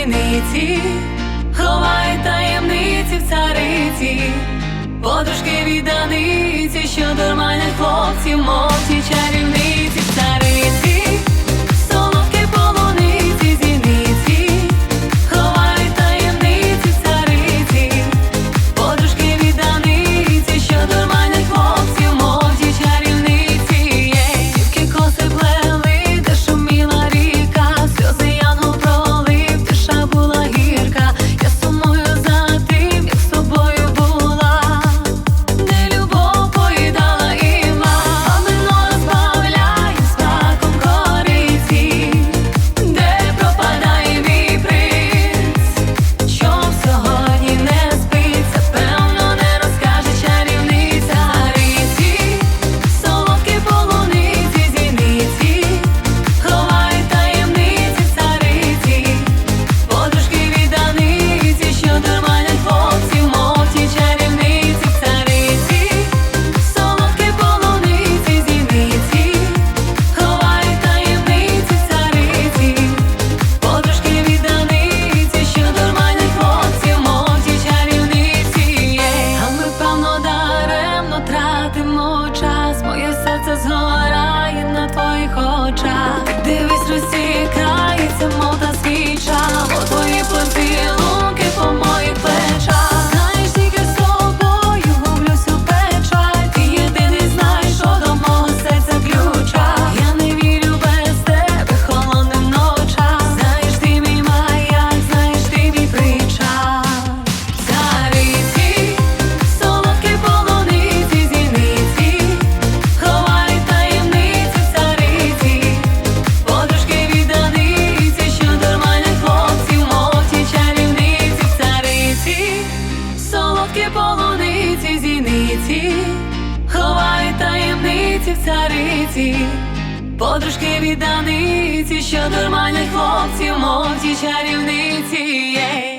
спідниці, ховай таємниці в цариці, подушки відданиці, що дурманять хлопців мов. мого час, моє серце згорає на твоїх очах. Жовті полуниці зіниці, ховай таємниці в цариці, подружки відданиці, що дурмальних хлопців, мов ті чарівниці. Yeah.